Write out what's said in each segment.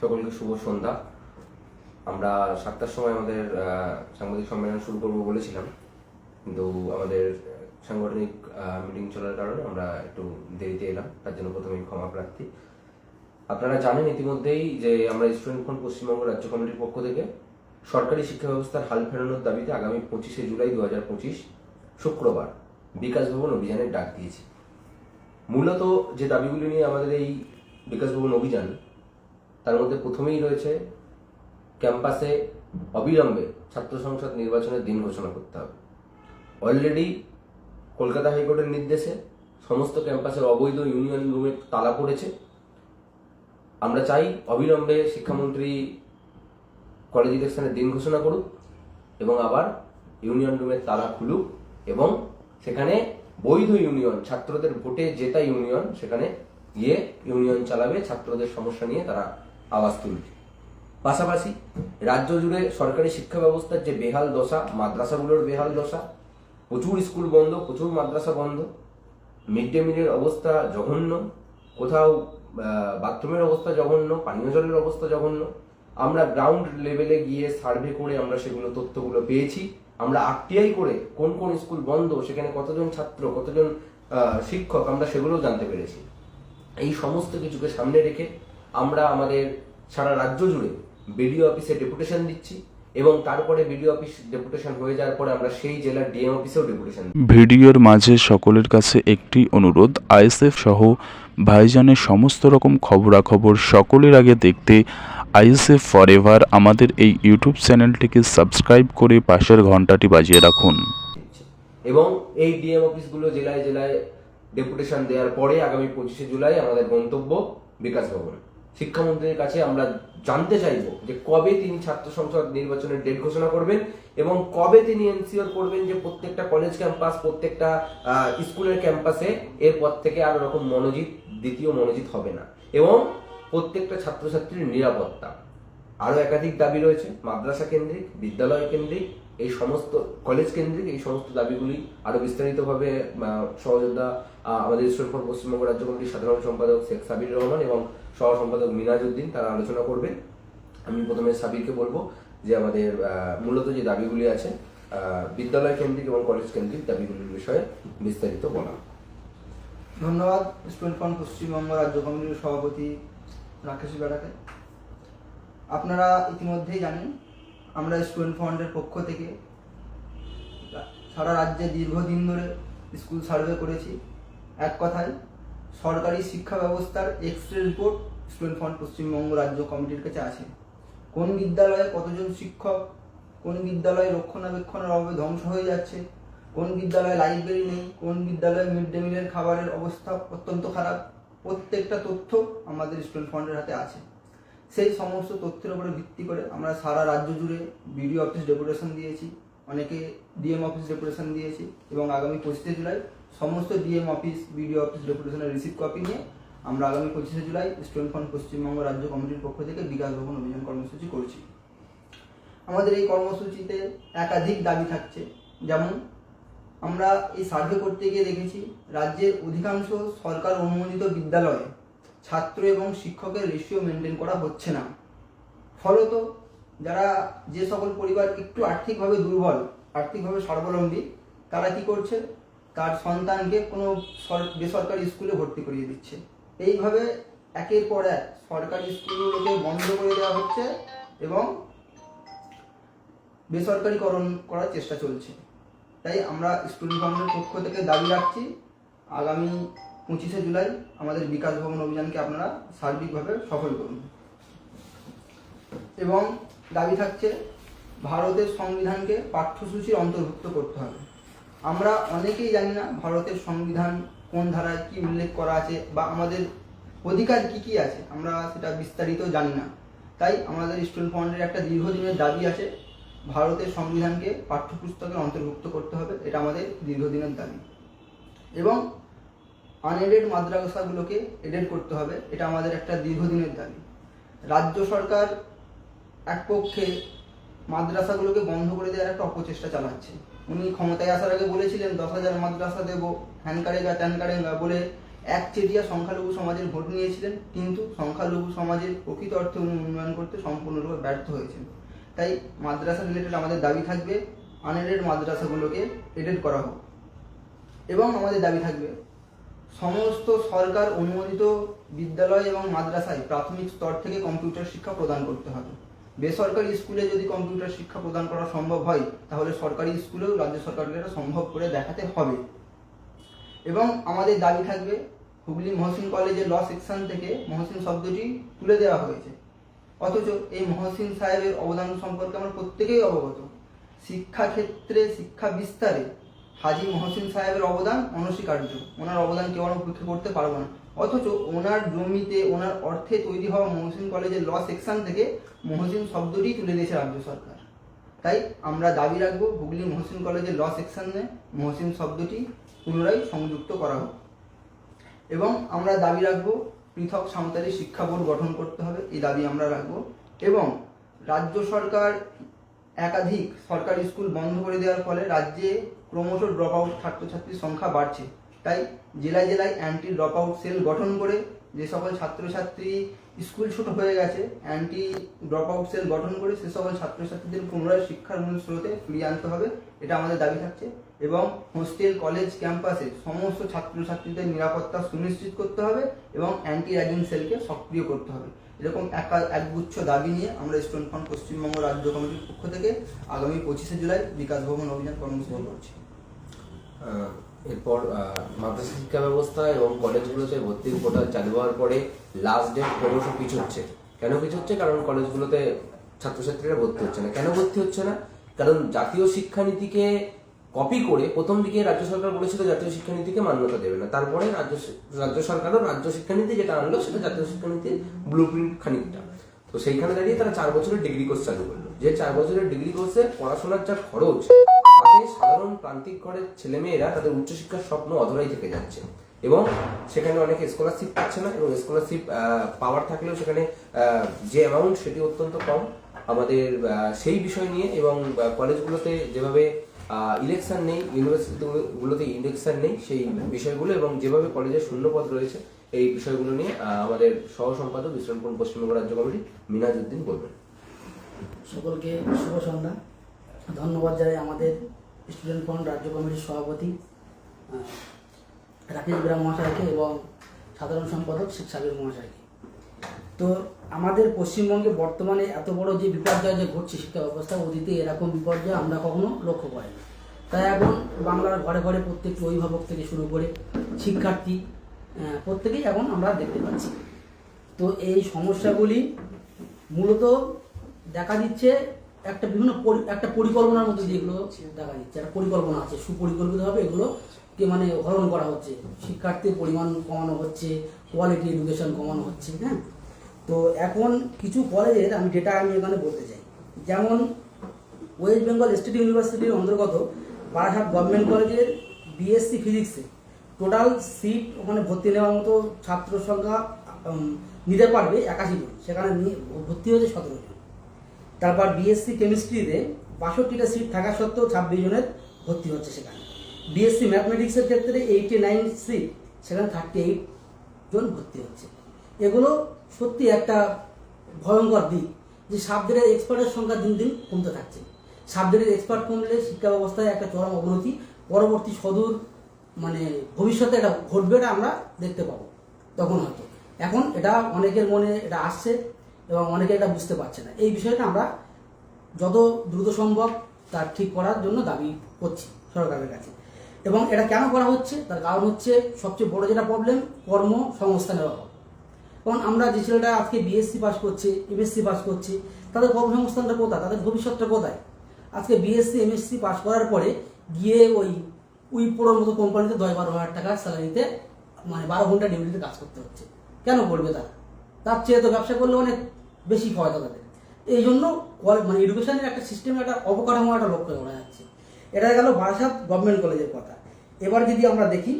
সকলকে শুভ সন্ধ্যা। আমরা সাতটার সময় আমাদের সাংবাদিক সম্মেলন শুরু করব বলেছিলাম। কিন্তু আমাদের সাংগঠনিক মিটিং চলার কারণে আমরা একটু দেরিতে এলাম। তার জন্য প্রথমেই ক্ষমা প্রার্থী। আপনারা জানেন ইতিমধ্যেই যে আমরা স্টুডেন্ট ফ্রন্ট পশ্চিমবঙ্গ রাজ্য কমিটির পক্ষ থেকে সরকারি শিক্ষা ব্যবস্থার হাল ফেরানোর দাবিতে আগামী পঁচিশে জুলাই দু হাজার পঁচিশ শুক্রবার বিকাশ ভবন অভিযানের ডাক দিয়েছি। মূলত যে দাবিগুলি নিয়ে আমাদের এই বিকাশ ভবন অভিযান, তার মধ্যে প্রথমেই রয়েছে ক্যাম্পাসে অবিলম্বে ছাত্র সংসদ নির্বাচনের দিন ঘোষণা করতে হবে। অলরেডি কলকাতা হাইকোর্টের নির্দেশে সমস্ত ক্যাম্পাসের অবৈধ ইউনিয়ন রুমে তালা পড়েছে। আমরা চাই অবিলম্বে শিক্ষামন্ত্রী কলেজ ইলেকশনের দিন ঘোষণা করুক এবং আবার ইউনিয়ন রুমের তালা খুলুক এবং সেখানে বৈধ ইউনিয়ন, ছাত্রদের ভোটে জেতা ইউনিয়ন, সেখানে গিয়ে ইউনিয়ন চালাবে, ছাত্রদের সমস্যা নিয়ে তারা আওয়াজ তুলবে। পাশাপাশি রাজ্য জুড়ে সরকারি শিক্ষা ব্যবস্থার যে বেহাল দশা, মাদ্রাসাগুলোর বেহাল দশা, প্রচুর স্কুল বন্ধ, প্রচুর মাদ্রাসা বন্ধ মিড ডে মিলের অবস্থা জঘন্য, কোথাও বাথরুমের অবস্থা জঘন্য, পানীয় জলের অবস্থা জঘন্য, আমরা গ্রাউন্ড লেভেলে গিয়ে সার্ভে করে আমরা সেগুলো তথ্যগুলো পেয়েছি। আমরা আরটিআই করে কোন কোন স্কুল বন্ধ, সেখানে কতজন ছাত্র, কতজন শিক্ষক, আমরা সেগুলোও জানতে পেরেছি। এই সমস্ত কিছুকে সামনে রেখে আমরা আমাদের সারা রাজ্য জুড়ে বিডিও অফিসে ডেপুটেশন দিচ্ছি। এবং তারপরে বিডিও অফিস ডেপুটেশন হয়ে যাওয়ার পরে আমরা সেই জেলার ডিএম অফিসেও ডেপুটেশন ভিডিওর মাঝে সকলের কাছে একটি অনুরোধ আইএসএফ সহ ভাইজানের সমস্ত রকম খবরাখবর সকলের আগে দেখতে আইএসএফ ফরএভার আমাদের এই ইউটিউব চ্যানেলটিকে সাবস্ক্রাইব করে পাশের ঘন্টাটি বাজিয়ে রাখুন। এবং এই ডিএম অফিসগুলো জেলায় জেলায় ডেপুটেশন দেওয়ার পরে আগামী পঁচিশে জুলাই আমাদের গন্তব্য বিকাশ ভবন। শিক্ষামন্ত্রীর কাছে আমরা জানতে চাইব যে কবে তিনি ছাত্র সংসদ নির্বাচনের ডেট ঘোষণা করবেন এবং কবে তিনি এনসিওর করবেন যে প্রত্যেকটা কলেজ ক্যাম্পাস প্রত্যেকটা স্কুলের ক্যাম্পাসে এরপর থেকে আর রকম মনোজিৎ, দ্বিতীয় মনোজিৎ হবে না। এবং প্রত্যেকটা ছাত্রছাত্রীর নিরাপত্তা। আরও একাধিক দাবি রয়েছে, মাদ্রাসা কেন্দ্রিক, বিদ্যালয় কেন্দ্রিক এই সমস্ত কলেজ কেন্দ্রিক এই সমস্ত দাবিগুলি আরও বিস্তারিতভাবে সহযোদ্ধা আমাদের ফর পশ্চিমবঙ্গ রাজ্য কমিটির সাধারণ সম্পাদক শেখ সাবির রহমান এবং সহ সম্পাদক মিনাজউদ্দিন তারা আলোচনা করবেন। আমি প্রথমে সাবিরকে বলব যে আমাদের মূলত যে দাবিগুলি আছে বিদ্যালয় কেন্দ্রিক এবং কলেজ কেন্দ্রিক দাবিগুলির বিষয়ে বিস্তারিত বলা। ধন্যবাদ, স্টুডেন্ট পশ্চিমবঙ্গ রাজ্য কমিটির সভাপতি রাকেশ বেড়াকে। আপনারা ইতিমধ্যেই জানেন আমরা স্টুডেন্ট ফ্রন্টের পক্ষ থেকে সারা রাজ্যে দীর্ঘদিন ধরে স্কুল সার্ভে করেছি। এক কথায়, সরকারি শিক্ষা ব্যবস্থার X ray report student front Paschimbanga রাজ্য কমিটির কাছে আছে। কোন বিদ্যালয়ে কতজন শিক্ষক, কোন বিদ্যালয়ে রক্ষণাবেক্ষণের অভাবে ধ্বংস হয়ে যাচ্ছে, কোন বিদ্যালয়ে লাইব্রেরি নেই, কোন বিদ্যালয়ে মিড ডে মিলের খাবারের অবস্থা অত্যন্ত খারাপ, প্রত্যেকটা তথ্য আমাদের স্টুডেন্ট ফান্ডের হাতে আছে। সেই সমস্ত তথ্যের উপরে ভিত্তি করে আমরা সারা রাজ্য জুড়ে বিডিও অফিস ডেপুটেশন দিয়েছি, অনেকে ডিএম অফিস ডেপুটেশন দিয়েছি এবং আগামী পঁচিশে জুলাই সমস্ত ডিএম অফিস, বিডিও অফিস ডেপুটেশনের রিসিভ কপি নিয়ে আমরা আগামী পঁচিশে জুলাই স্টুডেন্ট ফান্ড পশ্চিমবঙ্গ রাজ্য কমিটির পক্ষ থেকে বিকাশ ভবন অভিযান কর্মসূচি করছি। আমাদের এই কর্মসূচিতে একাধিক দাবি থাকছে। যেমন, আমরা এই সার্ভে করতে গিয়ে দেখেছি, রাজ্যের অধিকাংশ সরকার অনুমোদিত বিদ্যালয়ে ছাত্র এবং শিক্ষকের রেশিও মেনটেন করা হচ্ছে না। ফলত যারা যে সকল পরিবার একটু আর্থিকভাবে দুর্বল, আর্থিকভাবে স্বাবলম্বী, তারা কি করছে? তার সন্তানকে কোনো বেসরকারি স্কুলে ভর্তি করিয়ে দিচ্ছে। এইভাবে একের পর এক সরকারি স্কুলগুলোকে বন্ধ করে দেওয়া হচ্ছে এবং বেসরকারিকরণ করার চেষ্টা চলছে। তাই আমরা স্টুডেন্ট ফান্ডের পক্ষ থেকে দাবি রাখছি, আগামী পঁচিশে জুলাই আমাদের বিকাশ ভবন অভিযানকে আপনারা সার্বিকভাবে সফল করুন। এবং দাবি থাকছে, ভারতের সংবিধানকে পাঠ্যসূচির অন্তর্ভুক্ত করতে হবে। আমরা অনেকেই জানি না ভারতের সংবিধান কোন ধারায় কি উল্লেখ করা আছে বা আমাদের অধিকার কি কি আছে, আমরা সেটা বিস্তারিত জানি না। তাই আমাদের স্টুডেন্ট ফান্ডের একটা দীর্ঘদিনের দাবি আছে, ভারতের সংবিধানকে পাঠ্যপুস্তকের অন্তর্ভুক্ত করতে হবে, এটা আমাদের দীর্ঘদিনের দাবি। এবং আনএডেড মাদ্রাসাগুলোকে এডেড করতে হবে, এটা আমাদের একটা দীর্ঘদিনের দাবি। রাজ্য সরকার এক পক্ষে মাদ্রাসাগুলোকে বন্ধ করে দেওয়ার একটা অপচেষ্টা চালাচ্ছে। উনি ক্ষমতায় আসার আগে বলেছিলেন, দশ হাজার মাদ্রাসা দেবো, হ্যান কারেগা, ত্যান কারেগা বলে একচেটিয়া সংখ্যালঘু সমাজের ভোট নিয়েছিলেন, কিন্তু সংখ্যালঘু সমাজের প্রকৃত অর্থে উনি উন্নয়ন করতে সম্পূর্ণরূপে ব্যর্থ হয়েছেন। তাই মাদ্রাসা রিলেটেড আমাদের দাবি থাকবে, আনএডেড মাদ্রাসাগুলোকে এডেড করা হোক। এবং আমাদের দাবি থাকবে সমস্ত সরকার অনুমোদিত বিদ্যালয় এবং মাদ্রাসায় প্রাথমিক স্তর থেকে কম্পিউটার শিক্ষা প্রদান করতে হবে। বেসরকারি স্কুলে যদি কম্পিউটার শিক্ষা প্রদান করা সম্ভব হয়, তাহলে সরকারি স্কুলেও রাজ্য সরকারকে এটা সম্ভব করে দেখাতে হবে। এবং আমাদের দাবি থাকবে, হুগলি মহসিন কলেজের ল সেকশন থেকে মহসিন শব্দটি তুলে দেওয়া হয়েছে। অথচ এই মহসিন সাহেবের অবদান সম্পর্কে আমরা প্রত্যেকেই অবগত। শিক্ষাক্ষেত্রে, শিক্ষা বিস্তারে হাজি মহসিন সাহেবের অবদান অনস্বীকার্য। ওনার অবদান কেউ আমরা উপেক্ষা করতে পারব না। অথচ ওনার জমিতে, ওনার অর্থে তৈরি হওয়া মহসিন কলেজের ল সেকশন থেকে মহসিন শব্দটি তুলে দিয়েছে রাজ্য সরকার। তাই আমরা দাবি রাখব, হুগলি মহসিন কলেজের ল সেকশনে মহসিন শব্দটি পুনরায় সংযুক্ত করা হোক। এবং আমরা দাবি রাখব, পৃথক সাঁওতালি শিক্ষা বোর্ড গঠন করতে হবে, এই দাবি আমরা রাখব। এবং রাজ্য সরকার একাধিক সরকারি স্কুল বন্ধ করে দেওয়ার ফলে রাজ্যে ক্রমশ ড্রপ আউট ছাত্রছাত্রীর সংখ্যা বাড়ছে। তাই জেলায় জেলায় অ্যান্টি ড্রপ আউট সেল গঠন করে যে সকল ছাত্রছাত্রী স্কুল ছোট হয়ে গেছে অ্যান্টি ড্রপ আউট সেল গঠন করে সে সকল ছাত্রছাত্রীদের পুনরায় শিক্ষার মূল স্রোতে ফিরিয়ে আনতে হবে, এটা আমাদের দাবি থাকছে। এবং হোস্টেল কলেজ ক্যাম্পাসে সমস্ত ছাত্রছাত্রীদের নিরাপত্তা সুনিশ্চিত করতে হবে এবং অ্যান্টি র্যাগিং সেলকে সক্রিয় করতে হবে। এরকম একা একগুচ্ছ দাবি নিয়ে আমরা স্টুডেন্ট ফান্ড পশ্চিমবঙ্গ রাজ্য কমিটির পক্ষ থেকে আগামী পঁচিশে জুলাই বিকাশ ভবন অভিযান কর্মসূচি করছি। এরপর মাদ্রাসা শিক্ষা ব্যবস্থা এবং কলেজগুলোতে ভর্তির কোটা চালু হওয়ার পরে লাস্ট ডেট ক্রমশ পিছুচ্ছে কেন পিছুচ্ছে কারণ কলেজগুলোতে ছাত্রছাত্রীরা ভর্তি হচ্ছে না। কেন ভর্তি হচ্ছে না? কারণ জাতীয় শিক্ষানীতিকে কপি করে প্রথম দিকে রাজ্য সরকার বলেছিল জাতীয় শিক্ষানীতিকে মান্যতা দেবে না। তারপরে রাজ্য রাজ্য সরকারও রাজ্য শিক্ষানীতি যেটা আনলো, সেটা জাতীয় শিক্ষানীতির ব্লু প্রিন্ট খানিকটা। তো সেইখানে দাঁড়িয়ে তারা চার বছরের ডিগ্রি কোর্স চালু করল। যে চার বছরের ডিগ্রি কোর্সে পড়াশোনার যা খরচ, তাতে সাধারণ প্রান্তিক ঘরের ছেলেমেয়েরা তাদের উচ্চশিক্ষার স্বপ্ন অধরাই থেকে যাচ্ছে। এবং সেখানে অনেকে স্কলারশিপ পাচ্ছে না এবং স্কলারশিপ পাওয়ার থাকলেও সেখানে যে অ্যামাউন্ট সেটি অত্যন্ত কম। আমাদের সেই বিষয় নিয়ে এবং কলেজগুলোতে যেভাবে ইলেকশন নেই ইউনিভার্সিটিগুলোতে ইলেকশন নেই সেই বিষয়গুলো এবং যেভাবে কলেজের শূন্যপদ রয়েছে, এই বিষয়গুলো নিয়ে আমাদের সহ সম্পাদক বিশ্বনাথপুর পশ্চিমবঙ্গ রাজ্য কমিটি মিনাজউদ্দিন বলবেন। সকলকে শুভ সন্ধ্যা। ধন্যবাদ জানাই আমাদের স্টুডেন্ট ফ্রন্ট রাজ্য কমিটির সভাপতি রাকেশ গ্রাম মহাশয়কে এবং সাধারণ সম্পাদক শেখ মহাশয়কে। তো আমাদের পশ্চিমবঙ্গে বর্তমানে এত বড় যে বিপর্যয় যে ঘটছে শিক্ষা ব্যবস্থা, অতীতে এরকম বিপর্যয় আমরা কখনো লক্ষ্য করিনি। তাই এখন বাংলার ঘরে ঘরে প্রত্যেকটি অভিভাবক থেকে শুরু করে শিক্ষার্থী প্রত্যেকেই এখন আমরা দেখতে পাচ্ছি। তো এই সমস্যাগুলি মূলত দেখা দিচ্ছে একটা বিভিন্ন একটা পরিকল্পনার মধ্যে দিয়ে এগুলো দেখা দিচ্ছে। একটা পরিকল্পনা আছে, সুপরিকল্পিতভাবে এগুলোকে মানে হরণ করা হচ্ছে। শিক্ষার্থীর পরিমাণ কমানো হচ্ছে কোয়ালিটি এডুকেশন কমানো হচ্ছে হ্যাঁ? তো এখন কিছু কলেজের আমি ডেটা আমি এখানে বলতে চাই। যেমন ওয়েস্ট বেঙ্গল স্টেট ইউনিভার্সিটির অন্তর্গত বারাসাত গভর্নমেন্ট কলেজের বিএসসি ফিজিক্সে টোটাল সিট ওখানে ভর্তি নেওয়ার মতো ছাত্র সংখ্যা নিতে পারবে একাশি জন। সেখানে ভর্তি হয়েছে সতেরো জন। তারপর বিএসসি কেমিস্ট্রিতে বাষট্টিটা সিট থাকা সত্ত্বেও ছাব্বিশ জনের ভর্তি হচ্ছে সেখানে। বিএসসি ম্যাথমেটিক্সের ক্ষেত্রে এইটি নাইন সিট সেখানে থার্টি এইট জন ভর্তি হচ্ছে। এগুলো সত্যি একটা ভয়ঙ্কর দিক যে সাবজেক্টের এক্সপার্টের সংখ্যা দিন দিন কমতে থাকছে। সাবজেক্টের এক্সপার্ট কমলে শিক্ষা ব্যবস্থায় একটা চরম অবনতি, পরবর্তী সদূর মানে ভবিষ্যতে এটা ঘটবে এটা আমরা দেখতে পাবো তখন হয়তো। এখন এটা অনেকের মনে এটা আসছে এবং অনেকে এটা বুঝতে পারছে না। এই বিষয়টা আমরা যত দ্রুত সম্ভব তার ঠিক করার জন্য দাবি করছি সরকারের কাছে। এবং এটা কেন করা হচ্ছে? তার কারণ হচ্ছে সবচেয়ে বড় যেটা প্রবলেম কর্মসংস্থানের অভাব। কারণ আমরা যে ছেলেটা আজকে বিএসসি পাস করছে এমএসসি পাস করছে, তাদের কর্মসংস্থানটা কোথায়? তাদের ভবিষ্যৎটা কোথায়? আজকে বিএসসি এমএসসি পাস করার পরে গিয়ে ওই উইপোর মতো কোম্পানিতে দশ বারো হাজার টাকার স্যালারিতে মানে বারো ঘণ্টা ডিউটিতে কাজ করতে হচ্ছে। কেন করবে তারা? তার চেয়ে তো ব্যবসা করলে অনেক বেশি ফায়দা তাদের। এই জন্য মানে এডুকেশনের একটা সিস্টেমে একটা অবকাঠামো, একটা লক্ষ্য করা যাচ্ছে। এটা গেল বারাসাত গভর্নমেন্ট কলেজের কথা। এবার যদি আমরা দেখি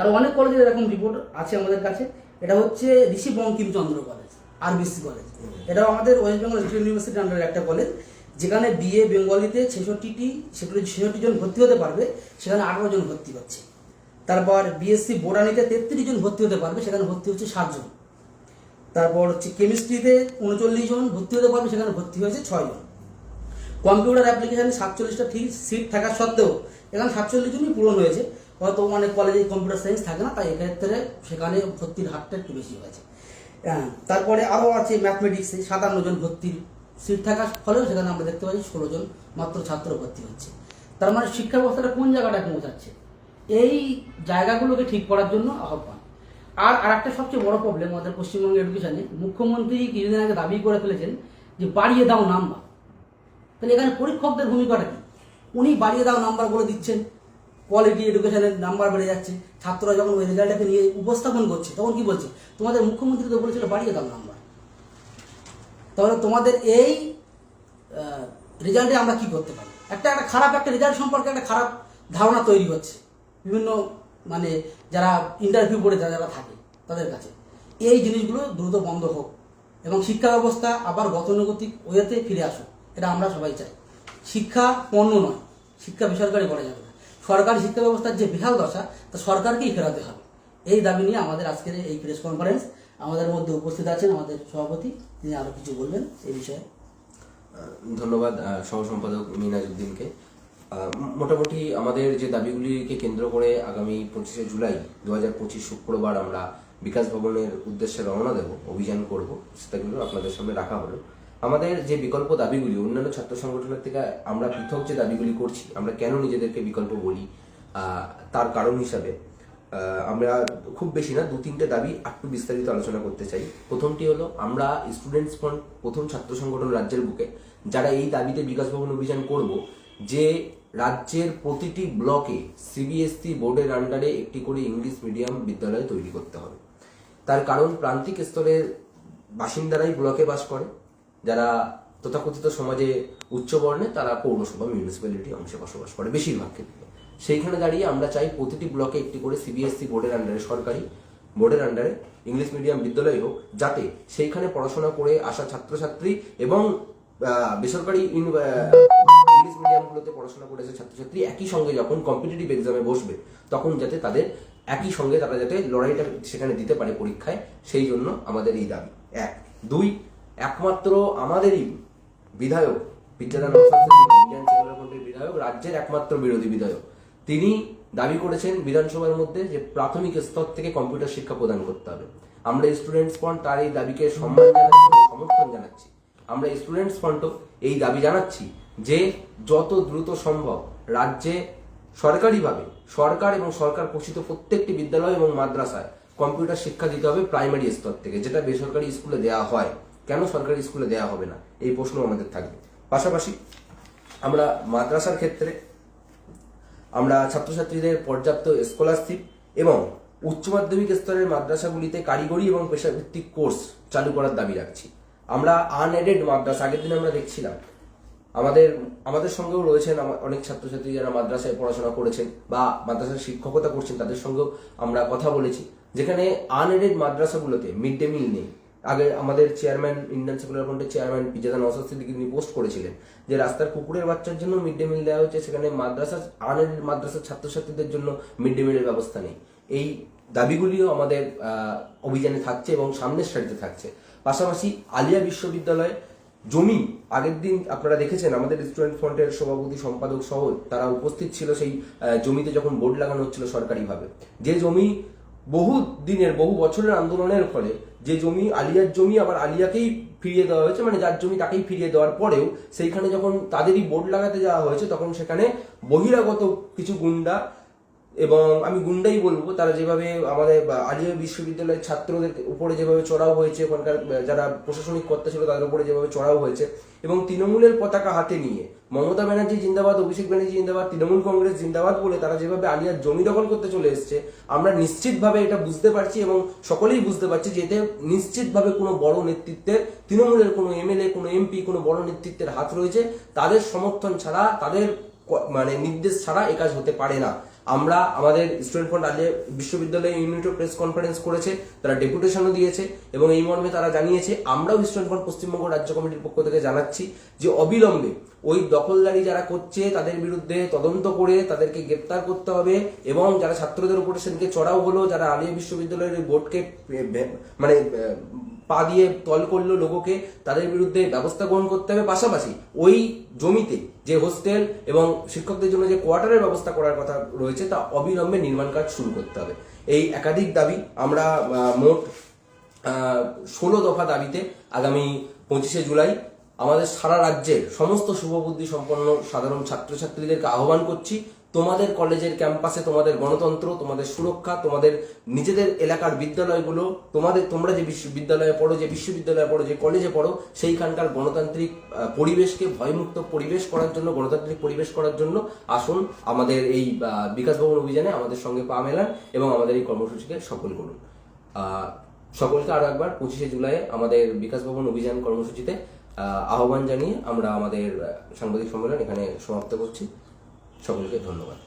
আরও অনেক কলেজের এরকম রিপোর্ট আছে আমাদের কাছে। এটা হচ্ছে Rishi Bankimchandra college RBC college এটাও আমাদের ওয়েস্ট বেঙ্গল ইউনিভার্সিটি আন্ডারের একটা কলেজ যেখানে বিএ বেঙ্গলিতে ছেষট্টিটি সেগুলো ছেষট্টি জন ভর্তি হতে পারবে, সেখানে আঠারো জন ভর্তি হচ্ছে। তারপর বিএসসি বোরানিতে তেত্রিশ জন ভর্তি হতে পারবে, সেখানে ভর্তি হচ্ছে সাতজন তারপর হচ্ছে কেমিস্ট্রিতে উনচল্লিশ জন ভর্তি হতে পারবে, সেখানে ভর্তি হয়েছে ছয়জন কম্পিউটার অ্যাপ্লিকেশানে সাতচল্লিশটা ঠিক সিট থাকা সত্ত্বেও এখানে সাতচল্লিশ জনই পূরণ হয়েছে। হয়তো অনেক কলেজে কম্পিউটার সায়েন্স থাকে না তাই এক্ষেত্রে সেখানে ভর্তির হারটা একটু বেশি হয়েছে। হ্যাঁ, তারপরে আরও আছে ম্যাথমেটিক্সে সাতান্ন জন ভর্তির সিট থাকার ফলেও সেখানে আমরা দেখতে পাচ্ছি ষোলো জন মাত্র ছাত্র ভর্তি হচ্ছে। তার মানে শিক্ষা ব্যবস্থাটা কোন জায়গাটায় পৌঁছাচ্ছে? এই জায়গাগুলোকে ঠিক করার জন্য আহ্বান। আর আরেকটা সবচেয়ে বড় প্রবলেম আমাদের পশ্চিমবঙ্গ এডুকেশনে মুখ্যমন্ত্রী কিছুদিন আগে দাবি করে ফেলেছেন যে বাড়িয়ে দাও নাম্বার। তাহলে এখানে পরীক্ষকদের ভূমিকাটা কি? উনি বাড়িয়ে দাও নাম্বার বলে দিচ্ছেন কোয়ালিটি এডুকেশনের নাম্বার বেড়ে যাচ্ছে, ছাত্ররা যখন ওই রেজাল্টটাকে নিয়ে উপস্থাপন করছে, তখন কি বলছে? তোমাদের মুখ্যমন্ত্রী তো বলেছিল বাড়িয়ে দাও নাম্বার তাহলে তোমাদের এই রেজাল্টে আমরা কি করতে পারি? একটা একটা খারাপ একটা রেজাল্ট সম্পর্কে একটা খারাপ ধারণা তৈরি হচ্ছে। বিভিন্ন মানে যারা ইন্টারভিউ করে যারা যারা থাকে তাদের কাছে। এই জিনিসগুলো দ্রুত বন্ধ হোক এবং শিক্ষা ব্যবস্থা আবার গতানুগতিক ওয়েতে ফিরে আসুক। এটা আমরা সবাই চাই। শিক্ষা পণ্য নয় শিক্ষা বেসরকারি করা যাবে না। সরকারি শিক্ষা ব্যবস্থার যে বেহাল দশা তা সরকারকেই ফেরাতে হবে। এই দাবি নিয়ে আমাদের আজকের এই প্রেস কনফারেন্স আমাদের মধ্যে উপস্থিত আছেন আমাদের সভাপতি তিনি আরও কিছু বলবেন এই বিষয়ে। ধন্যবাদ সহ সম্পাদক মিনাজউদ্দিনকে। আহ, মোটামুটি আমাদের যে দাবিগুলিকে কেন্দ্র করে আগামী পঁচিশে জুলাই দু হাজার পঁচিশ শুক্রবার আমরা বিকাশ ভবনের উদ্দেশ্যে রওনা দেব অভিযান করব। সেটাগুলো আপনাদের সামনে রাখা হলো। আমাদের যে বিকল্প দাবিগুলি, অন্যান্য ছাত্র সংগঠনের থেকে আমরা পৃথক যে দাবিগুলি করছি, আমরা কেন নিজেদেরকে বিকল্প বলি? তার কারণ হিসাবে আমরা খুব বেশি না, দু তিনটে দাবি একটু বিস্তারিত আলোচনা করতে চাই। প্রথমটি হলো, আমরা স্টুডেন্টস ফ্রন্ট প্রথম ছাত্র সংগঠন রাজ্যের বুকে যারা এই দাবিতে বিকাশ ভবন অভিযান করব, যে রাজ্যের প্রতিটি ব্লকে সিবিএসসি বোর্ডের আন্ডারে একটি করে ইংলিশ মিডিয়াম বিদ্যালয় তৈরি করতে হবে। তার কারণ প্রান্তিক স্তরের বাসিন্দারাই ব্লকে বাস করে যারা তথাকথিত সমাজে উচ্চ বর্ণে তারা পৌরসভা মিউনিসিপ্যালিটি অংশে বসবাস করে বেশিরভাগ ক্ষেত্রে। সেইখানে দাঁড়িয়ে আমরা চাই প্রতিটি ব্লকে একটি করে সিবিএসসি বোর্ডের আন্ডারে সরকারি বোর্ডের আন্ডারে ইংলিশ মিডিয়াম বিদ্যালয় হোক, যাতে সেইখানে পড়াশোনা করে আসা ছাত্রছাত্রী এবং বেসরকারি ইংলিশ মিডিয়ামগুলোতে পড়াশোনা করে আসা ছাত্রছাত্রী একই সঙ্গে যখন কম্পিটিটিভ এক্সামে বসবে, তখন যাতে তাদের একই সঙ্গে তারা যাতে লড়াইটা সেখানে দিতে পারে পরীক্ষায়, সেই জন্য আমাদের এই দাবি। এক। দুই একমাত্র আমাদেরই বিধায়ক বিদ্যাদান বিধায়ক, রাজ্যের একমাত্র বিরোধী বিধায়ক। তিনি দাবি করেছেন বিধানসভার মধ্যে যে প্রাথমিক স্তর থেকে কম্পিউটার শিক্ষা প্রদান করতে হবে। আমরা স্টুডেন্টস ফ্রন্ট তার এই দাবিকে সম্মান জানাচ্ছি সমর্থন জানাচ্ছি। আমরা স্টুডেন্টস ফ্রন্টও এই দাবি জানাচ্ছি যে যত দ্রুত সম্ভব রাজ্যে সরকারিভাবে সরকার এবং সরকার পোষিত প্রত্যেকটি বিদ্যালয় এবং মাদ্রাসায় কম্পিউটার শিক্ষা দিতে হবে প্রাইমারি স্তর থেকে, যেটা বেসরকারি স্কুলে দেওয়া হয়। কেন সরকারি স্কুলে দেওয়া হবে না? এই প্রশ্ন আমাদের থাকবে। পাশাপাশি আমরা মাদ্রাসার ক্ষেত্রে আমরা ছাত্রছাত্রীদের পর্যাপ্ত স্কলারশিপ এবং উচ্চ মাধ্যমিক স্তরের মাদ্রাসাগুলিতে কারিগরি এবং পেশাভিত্তিক কোর্স চালু করার দাবি রাখছি। আমরা আনএডেড মাদ্রাসা, আগের দিন আমরা দেখছিলাম। আমাদের আমাদের সঙ্গেও রয়েছেন অনেক ছাত্রছাত্রী যারা মাদ্রাসায় পড়াশোনা করেছেন বা মাদ্রাসায় শিক্ষকতা করছেন, তাদের সঙ্গেও আমরা কথা বলেছি। যেখানে আনএডেড মাদ্রাসাগুলোতে মিড ডে মিল নেই। আগে আমাদের চেয়ারম্যান ইন্ডিয়ান সেকুলার ফ্রন্টের চেয়ারম্যান পিজাদান অসদ সিদ্দিকী তিনি পোস্ট করেছিলেন যে রাস্তার কুকুরের বাচ্চার জন্য মিড ডে মিল দেওয়া হচ্ছে সেখানে মাদ্রাসা আনএডেড মাদ্রাসার ছাত্রছাত্রীদের জন্য মিড ডে মিলের ব্যবস্থা নেই। এই দাবিগুলিও আমাদের অভিযানে থাকছে এবং সামনের সারিতে থাকছে। পাশাপাশি আলিয়া বিশ্ববিদ্যালয়ে জমি, আগের দিন আপনারা দেখেছেন, আমাদের স্টুডেন্ট ফ্রন্টের সভাপতি, সম্পাদক সহ তারা উপস্থিত ছিল সেই জমিতে যখন বোর্ড লাগানো হচ্ছিল সরকারিভাবে। যে জমি বহু দিনের, বহু বছরের আন্দোলনের ফলে যে জমি, আলিয়ার জমি আবার আলিয়াকেই ফিরিয়ে দেওয়া হয়েছে মানে যার জমি তাকেই ফিরিয়ে দেওয়ার পরেও সেইখানে যখন তাদেরই বোর্ড লাগাতে যাওয়া হয়েছে, তখন সেখানে বহিরাগত কিছু গুন্ডা এবং আমি গুন্ডাই বলব, তারা যেভাবে আমাদের আলিয়া বিশ্ববিদ্যালয়ের ছাত্রদের উপরে যেভাবে চড়াও হয়েছে ওখানকার যারা প্রশাসনিক কর্তা ছিল তাদের উপরে যেভাবে চড়াও হয়েছে এবং তৃণমূলের পতাকা হাতে নিয়ে, মমতা ব্যানার্জি জিন্দাবাদ, অভিষেক ব্যানার্জি জিন্দাবাদ, তৃণমূল কংগ্রেস জিন্দাবাদ বলে তারা যেভাবে আলিয়ার জমি দখল করতে চলে এসছে, আমরা নিশ্চিতভাবে এটা বুঝতে পারছি এবং সকলেই বুঝতে পারছি যে এতে নিশ্চিতভাবে কোনো বড় নেতৃত্বের, তৃণমূলের কোনো এমএলএ, কোনো এমপি, কোনো বড় নেতৃত্বের হাত রয়েছে, তাদের সমর্থন ছাড়া, তাদের মানে নির্দেশ ছাড়া এ কাজ হতে পারে না। আমরা আমাদের স্টুডেন্ট ফ্রন্ট আজকে বিশ্ববিদ্যালয়ে ইউনিটও প্রেস কনফারেন্স করেছে, তারা ডেপুটেশনও দিয়েছে এবং এই মর্মে তারা জানিয়েছে, আমরাও স্টুডেন্ট ফ্রন্ট পশ্চিমবঙ্গ রাজ্য কমিটির পক্ষ থেকে জানাচ্ছি যে অবিলম্বে ওই দখলদারি যারা করছে, তাদের বিরুদ্ধে তদন্ত করে তাদেরকে গ্রেপ্তার করতে হবে এবং যারা ছাত্রদের উপরে সেদিকে চড়াও হলো, যারা আলিয়া বিশ্ববিদ্যালয়ের বোর্ডকে মানে পা দিয়ে তল করল লোককে, তাদের বিরুদ্ধে ব্যবস্থা গ্রহণ করতে হবে পাশাপাশি ওই জমিতে যে হোস্টেল এবং শিক্ষকদের জন্য যে কোয়ার্টারের ব্যবস্থা করার কথা রয়েছে, তা অবিলম্বে নির্মাণ কাজ শুরু করতে হবে। এই একাধিক দাবি আমরা মোট ষোলো দফা দাবিতে আগামী পঁচিশে জুলাই আমাদের সারা রাজ্যের সমস্ত শুভবুদ্ধি সম্পন্ন সাধারণ ছাত্রছাত্রীদেরকে আহ্বান করছি। তোমাদের কলেজের ক্যাম্পাসে তোমাদের গণতন্ত্র, তোমাদের সুরক্ষা, তোমাদের নিজেদের এলাকার বিদ্যালয়গুলো, তোমাদের, তোমরা যে বিশ্ববিদ্যালয়ে পড়ো, যে বিশ্ববিদ্যালয়ে পড়ো, যে কলেজে পড়ো, সেইখানকার গণতান্ত্রিক পরিবেশকে ভয়মুক্ত পরিবেশ করার জন্য, গণতান্ত্রিক পরিবেশ করার জন্য আসুন আমাদের এই বিকাশ ভবন অভিযানে আমাদের সঙ্গে পা মেলান এবং আমাদের এই কর্মসূচিকে সফল করুন। সকলকে আরও একবার পঁচিশে জুলাই আমাদের বিকাশ ভবন অভিযান কর্মসূচিতে আহ্বান জানিয়ে আমরা আমাদের সাংবাদিক সম্মেলন এখানে সমাপ্ত করছি। সকলকে ধন্যবাদ